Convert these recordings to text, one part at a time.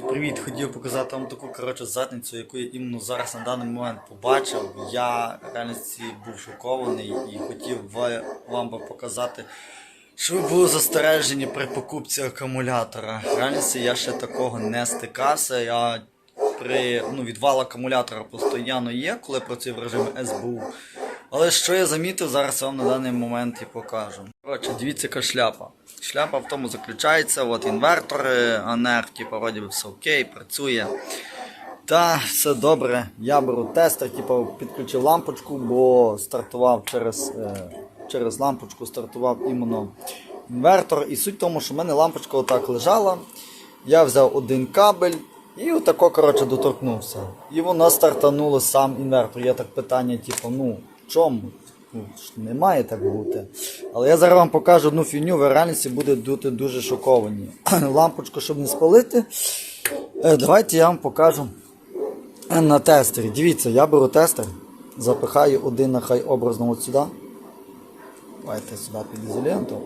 Привіт, хотів показати вам таку коротше задницю, яку я іменно зараз на даний момент побачив. Я в реальності був шокований і хотів вам би показати, що ви були застережені при покупці акумулятора. В я ще такого не стикався. Я при ну, відвал акумулятора постійно є, коли працюю в режимі СБУ. Але що я замітив, зараз вам на даний момент і покажу. Коротше, дивіться, яка шляпа. Шляпа в тому заключається, от інвертори, АНР, типу, вроді би все окей, працює. Та все добре. Я беру тестер, типу, підключив лампочку, бо стартував через, е, через лампочку, стартував іменно інвертор. І суть в тому, що в мене лампочка отак лежала. Я взяв один кабель і отако, коротше, доторкнувся. І воно стартануло сам інвертор. Є так питання, типу, ну, в чому? Ж так бути. Але я зараз вам покажу одну фігню, ви реальності будете дуже шоковані. Лампочку, щоб не спалити. е, Давайте я вам покажу на тестері. Дивіться, я беру тестер, запихаю один нехай образно от сюди. Давайте сюди під ізоленту.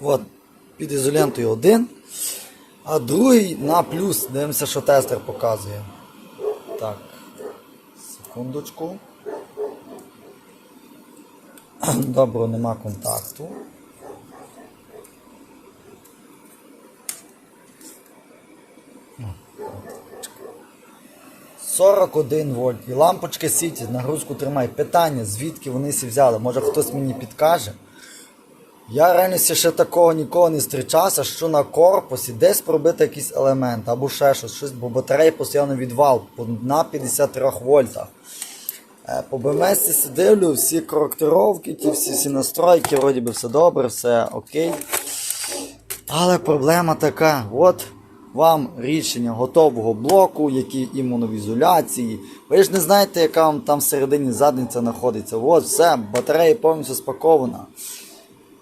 От, під ізолентою один. А другий на плюс. Дивимося, що тестер показує. Так. Секундочку. Добре, нема контакту. О, 41 вольт. І лампочка світить, нагрузку тримає. Питання, звідки вони всі взяли? Може хтось мені підкаже? Я реально ще такого ніколи не зустрічався, що на корпусі десь пробити якийсь елемент або ще щось, щось бо батареї постійно відвал на 53 вольтах. Е, По БМС дивлю, всі коректировки, ті всі, всі настройки, вроді би все добре, все окей. Але проблема така, от вам рішення готового блоку, які імуновізоляції. Ви ж не знаєте, яка вам там всередині задниця знаходиться. От все, батарея повністю спакована.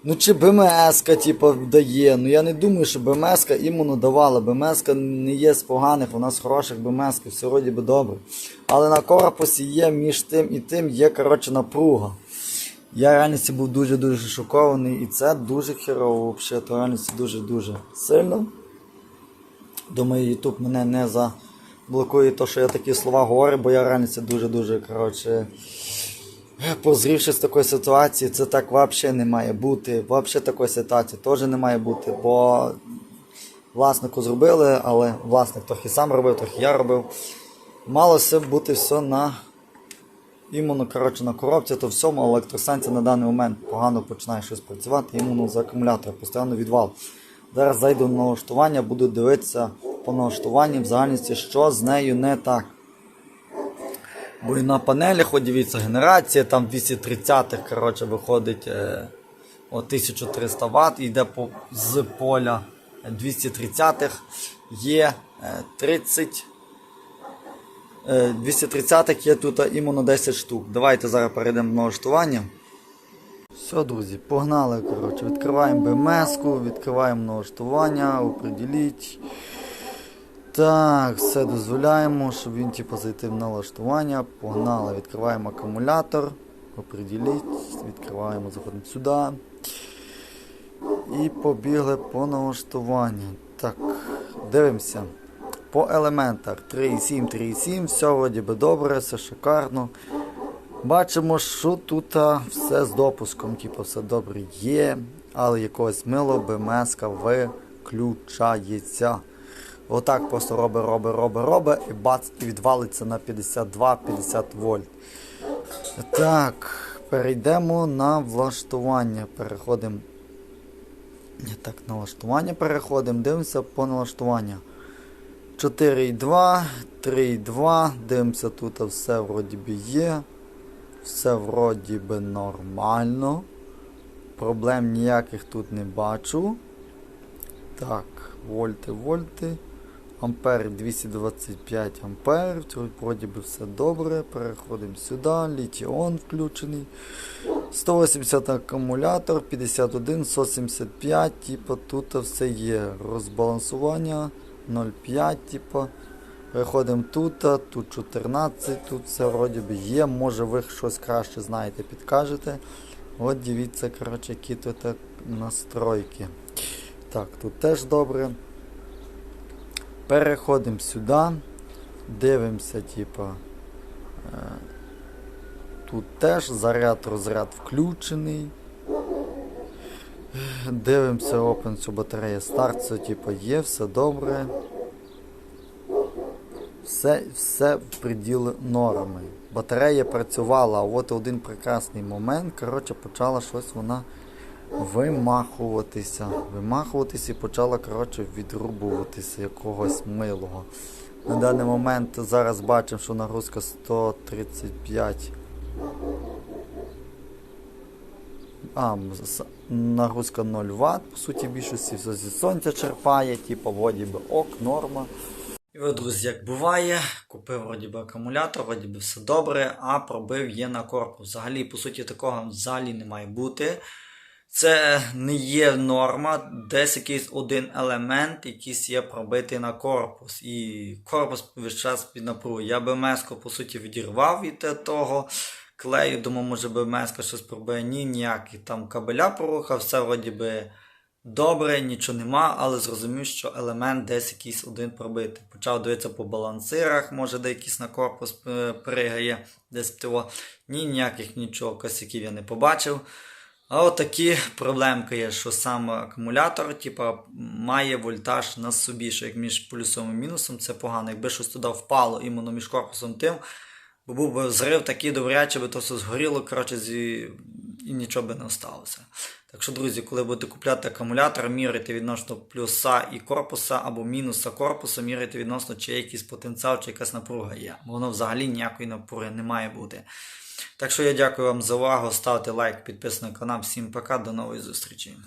Ну чи БМС-ка, типу, дає. Ну я не думаю, що БМС-ка іменно давала. БМС-ка не є з поганих, вона з хороших БМС, все вроді би добре. Але на корпусі є між тим і тим є коротше напруга. Я реальності був дуже-дуже шокований і це дуже херово, взагалі, то реальності дуже-дуже сильно. Думаю, Ютуб мене не заблокує, то, що я такі слова говорю, бо я реальності дуже-дуже коротше. Позрівши з такої ситуації, це так взагалі не має бути. Взагалі такої ситуації теж не має бути, бо власнику зробили, але власник трохи сам робив, трохи я робив. Мало все бути все на іменно коротше, на коробці, то всьому електростанція на даний момент погано починає щось працювати, іменно з акумулятора, постійно відвал. Зараз зайду на налаштування, буду дивитися по налаштуванню в загальності, що з нею не так. Бо і на панелях, от дивіться, генерація, там 230-х, коротше, виходить е, от 1300 Вт, йде по, з поля 230-х, є е, 30. Е, 230-х є тут іменно 10 штук. Давайте зараз перейдемо на налаштування. Все, друзі, погнали. коротше, Відкриваємо БМС-ку, відкриваємо налаштування, определіть. Так, все дозволяємо, щоб він типу, зайти в налаштування. Погнали, відкриваємо акумулятор. Определіть, відкриваємо, заходимо сюди. І побігли по налаштуванню. Так, дивимося. По елементах 3,7, 3,7, все вроді би добре, все шикарно. Бачимо, що тут все з допуском, типу, все добре є, але якогось мило БМС виключається. Отак просто робить, робить, робить, робить і бац, і відвалиться на 52-50 вольт. Так, перейдемо на влаштування. Переходимо. Так, налаштування переходимо, дивимося по налаштуванню. 4,2, 3,2, дивимося, тут все вроді би є. Все вроді би нормально. Проблем ніяких тут не бачу. Так, вольти, вольти. Ампер 225 ампер. Вроді би все добре. Переходимо сюди. Літіон включений. 180 акумулятор, 51, 175, типу, тут все є. Розбалансування 0,5, типу. Переходимо тут, тут 14, тут все вроді би є. Може ви щось краще знаєте, підкажете. От дивіться, коротше, які тут настройки. Так, тут теж добре. Переходимо сюди, дивимося, типа. е, Тут теж заряд, розряд включений. Дивимося, open, що батарея старт, все типу, є, все добре. Все, все в приділи норми. Батарея працювала, а от один прекрасний момент, коротше, почала щось вона вимахуватися. Вимахуватися і почала, коротше, відрубуватися якогось милого. На даний момент зараз бачимо, що нагрузка 135. А, нагрузка 0 Вт, по суті, більшості все зі сонця черпає, типу, вроді би ок, норма. І от, друзі, як буває, купив вроді би акумулятор, вроді би все добре, а пробив є на корпус. Взагалі, по суті, такого взагалі не має бути. Це не є норма, десь якийсь один елемент, якийсь є пробитий на корпус. І корпус весь час під напругою. Я БМС, по суті, відірвав від того клею, думав, може БМС щось пробиє. Ні, ніякий там кабеля порухав, все вроді би добре, нічого нема, але зрозумів, що елемент десь якийсь один пробитий. Почав дивитися по балансирах, може де якийсь на корпус е, пригає, десь того. Ні, ніяких нічого, косяків я не побачив. А от такі проблемки є, що сам акумулятор типа, має вольтаж на собі, що як між плюсом і мінусом це погано. Якби щось туди впало іменно між корпусом тим, бо був би взрив такий добряче би то все згоріло, коротше, зі... і нічого би не осталося. Так що, друзі, коли будете купляти акумулятор, міряйте відносно плюса і корпуса або мінуса корпуса, міряйте відносно, чи є якийсь потенціал, чи якась напруга є. Воно взагалі ніякої напруги не має бути. Так що я дякую вам за увагу. Ставте лайк, підписуйтесь на канал. Всім пока, до нової зустрічі.